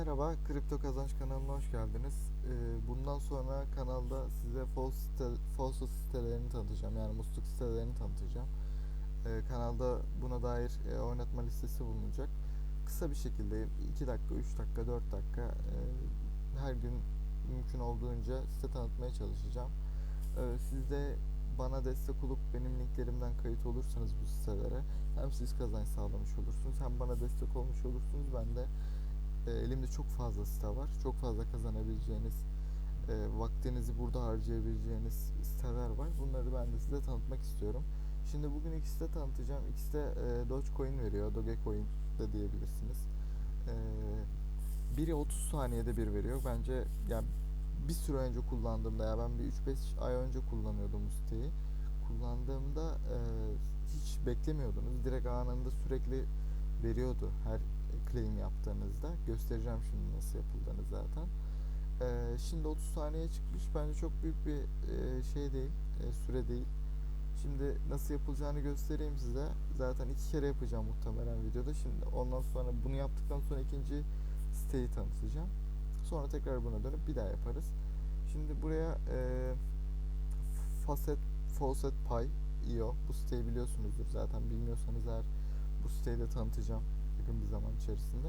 Merhaba, Kripto Kazanç kanalına hoş geldiniz. Ee, bundan sonra kanalda size false, site, false sitelerini tanıtacağım. Yani musluk sitelerini tanıtacağım. Ee, kanalda buna dair e, oynatma listesi bulunacak. Kısa bir şekilde 2 dakika, 3 dakika, 4 dakika e, her gün mümkün olduğunca size tanıtmaya çalışacağım. Ee, siz de bana destek olup benim linklerimden kayıt olursanız bu sitelere hem siz kazanç sağlamış olursunuz hem bana destek olmuş olursunuz. Ben de e, elimde çok fazla site var. Çok fazla kazanabileceğiniz, e, vaktinizi burada harcayabileceğiniz siteler var. Bunları ben de size tanıtmak istiyorum. Şimdi bugün ikisi de tanıtacağım. İkisi de e, Dogecoin veriyor. Dogecoin de diyebilirsiniz. E, biri 30 saniyede bir veriyor. Bence yani bir süre önce kullandığımda ya ben bir 3-5 ay önce kullanıyordum bu siteyi. Kullandığımda e, hiç beklemiyordunuz. Direkt anında sürekli veriyordu her claim yaptığınızda. Göstereceğim şimdi nasıl yapıldığını zaten. Ee, şimdi 30 saniye çıkmış. Bence çok büyük bir e, şey değil, e, süre değil. Şimdi nasıl yapılacağını göstereyim size. Zaten iki kere yapacağım muhtemelen videoda. Şimdi ondan sonra bunu yaptıktan sonra ikinci siteyi tanıtacağım. Sonra tekrar buna dönüp bir daha yaparız. Şimdi buraya e, Facet Faucet Pay io bu siteyi biliyorsunuzdur zaten. Bilmiyorsanız eğer bu siteyi de tanıtacağım yakın bir zaman içerisinde.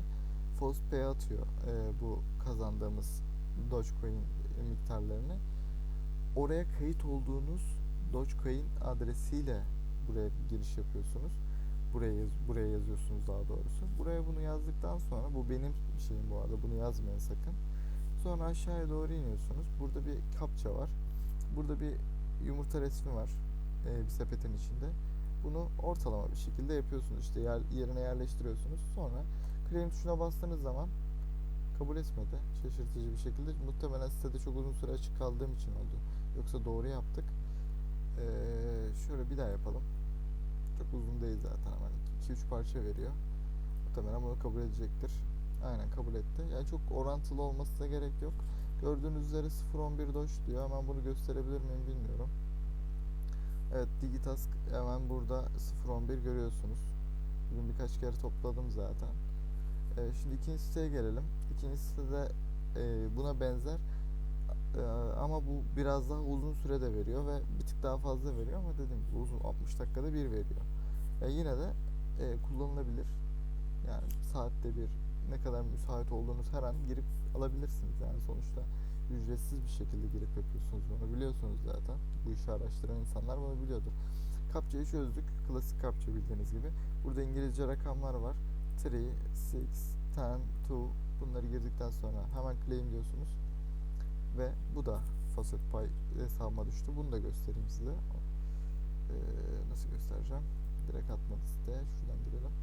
False atıyor e, bu kazandığımız Dogecoin miktarlarını. Oraya kayıt olduğunuz Dogecoin adresiyle buraya giriş yapıyorsunuz. Buraya yaz, buraya yazıyorsunuz daha doğrusu. Buraya bunu yazdıktan sonra bu benim şeyim bu arada bunu yazmayın sakın. Sonra aşağıya doğru iniyorsunuz. Burada bir kapça var. Burada bir yumurta resmi var. E, bir sepetin içinde. Bunu ortalama bir şekilde yapıyorsunuz. İşte yer, yerine yerleştiriyorsunuz. Sonra claim tuşuna bastığınız zaman kabul etmedi. Şaşırtıcı bir şekilde. Muhtemelen sitede çok uzun süre açık kaldığım için oldu. Yoksa doğru yaptık. Ee, şöyle bir daha yapalım. Çok uzun değil zaten hemen. 2-3 parça veriyor. Muhtemelen bunu kabul edecektir. Aynen kabul etti. Yani çok orantılı olmasına gerek yok. Gördüğünüz üzere 0.11 Doge diyor. Hemen bunu gösterebilir miyim bilmiyorum. Evet Digitask hemen burada 0.11 görüyorsunuz. Bugün birkaç kere topladım zaten. Ee, şimdi ikinci siteye gelelim. İkinci sitede e, buna benzer e, ama bu biraz daha uzun sürede veriyor ve bir tık daha fazla veriyor ama dediğim gibi uzun 60 dakikada bir veriyor. E, yine de e, kullanılabilir. Yani saatte bir ne kadar müsait olduğunuz her an girip alabilirsiniz yani sonuçta ücretsiz bir şekilde girip yapıyorsunuz bunu biliyorsunuz zaten. Bu işi araştıran insanlar bunu biliyordur. Kapçayı çözdük. Klasik kapça bildiğiniz gibi. Burada İngilizce rakamlar var. 3, 6, 10, 2 bunları girdikten sonra hemen claim diyorsunuz. Ve bu da Facet Pay hesabıma düştü. Bunu da göstereyim size. Ee, nasıl göstereceğim? Direkt atmadı siteye. Şuradan girelim.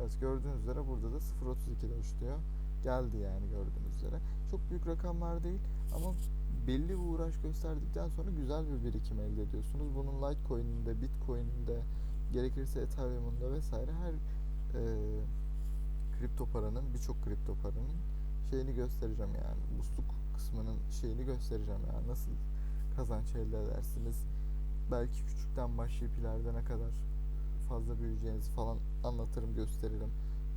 Evet gördüğünüz üzere burada da 0.32'de uçluyor. Geldi yani gördüğünüz üzere. Çok büyük rakamlar değil ama belli bir uğraş gösterdikten sonra güzel bir birikim elde ediyorsunuz. Bunun Litecoin'inde, Bitcoin'inde, gerekirse Ethereum'unda vesaire her e, kripto paranın, birçok kripto paranın şeyini göstereceğim yani. Musluk kısmının şeyini göstereceğim yani. Nasıl kazanç elde edersiniz? Belki küçükten başlayıp ileride ne kadar fazla büyüyeceğinizi falan anlatırım, gösteririm.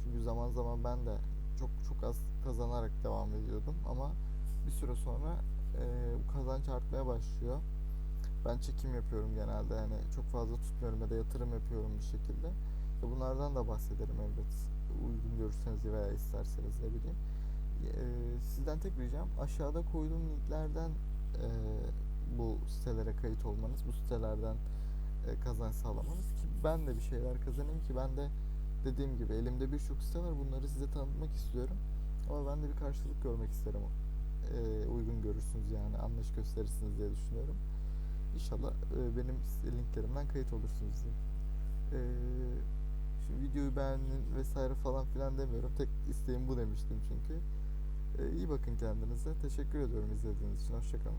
Çünkü zaman zaman ben de çok çok az kazanarak devam ediyordum ama bir süre sonra e, bu kazanç artmaya başlıyor. Ben çekim yapıyorum genelde yani çok fazla tutmuyorum ya da yatırım yapıyorum bir şekilde. E, bunlardan da bahsederim elbet uygun görürseniz veya isterseniz ne bileyim. E, sizden tek ricam aşağıda koyduğum linklerden e, bu sitelere kayıt olmanız, bu sitelerden e, kazanç sağlamanız ki ben de bir şeyler kazanayım ki ben de dediğim gibi elimde birçok site var bunları size tanıtmak istiyorum. Ama ben de bir karşılık görmek isterim. E, uygun görürsünüz yani anlayış gösterirsiniz diye düşünüyorum. İnşallah e, benim linklerimden kayıt olursunuz diye. E, şimdi videoyu beğenin vesaire falan filan demiyorum. Tek isteğim bu demiştim çünkü. E, iyi bakın kendinize. Teşekkür ediyorum izlediğiniz için. Hoşçakalın